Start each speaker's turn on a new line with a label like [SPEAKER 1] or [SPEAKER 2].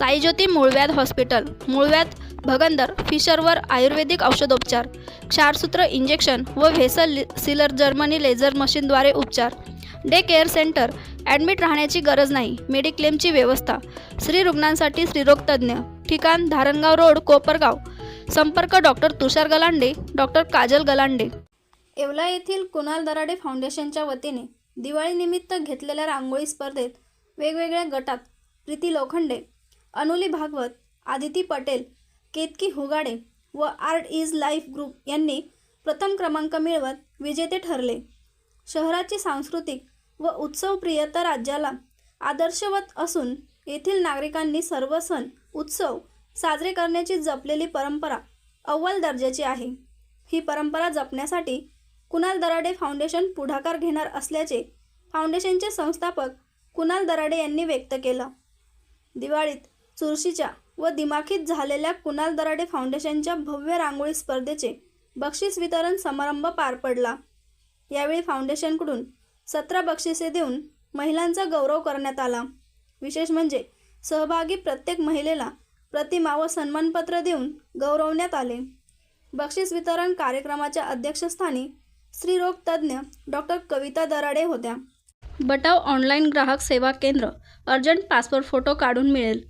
[SPEAKER 1] साईज्योती मूळव्याध हॉस्पिटल मूळव्याध भगंदर फिशरवर आयुर्वेदिक औषधोपचार क्षारसूत्र इंजेक्शन व व्हेसल सिलर जर्मनी लेझर मशीनद्वारे उपचार. डे केअर सेंटर ॲडमिट राहण्याची गरज नाही मेडिक्लेमची व्यवस्था. स्त्री रुग्णांसाठी स्त्रीरोगतज्ज्ञ ठिकाण धारणगाव रोड कोपरगाव. संपर्क डॉक्टर तुषार गलांडे डॉक्टर काजल गलांडे. येवला येथील कुणाल दराडे फाउंडेशनच्या वतीने दिवाळीनिमित्त घेतलेल्या रांगोळी स्पर्धेत वेगवेगळ्या गटात प्रीती लोखंडे अनुली भागवत आदिती पटेल केतकी हुगाडे व आर्ट इज लाईफ ग्रुप यांनी प्रथम क्रमांक मिळवत विजेते ठरले. शहराची सांस्कृतिक व उत्सवप्रियता राज्याला आदर्शवत असून येथील नागरिकांनी सर्व सण उत्सव साजरे करण्याची जपलेली परंपरा अव्वल दर्जाची आहे. ही परंपरा जपण्यासाठी कुणाल दराडे फाउंडेशन पुढाकार घेणार असल्याचे फाउंडेशनचे संस्थापक कुणाल दराडे यांनी व्यक्त केलं. दिवाळीत चुरशीच्या व दिमाखीत झालेल्या कुणाल दराडे फाउंडेशनच्या भव्य रांगोळी स्पर्धेचे बक्षीस वितरण समारंभ पार पडला. यावेळी फाउंडेशनकडून सतरा बक्षिसे देऊन महिलांचा गौरव करण्यात आला. विशेष म्हणजे सहभागी प्रत्येक महिलेला प्रतिमा व सन्मानपत्र देऊन गौरवण्यात आले. बक्षीस वितरण कार्यक्रमाच्या अध्यक्षस्थानी स्त्रीरोग तज्ज्ञ डॉक्टर कविता दराडे होत्या. बटाव ऑनलाईन ग्राहक सेवा केंद्र अर्जंट पासपोर्ट फोटो काढून मिळेल.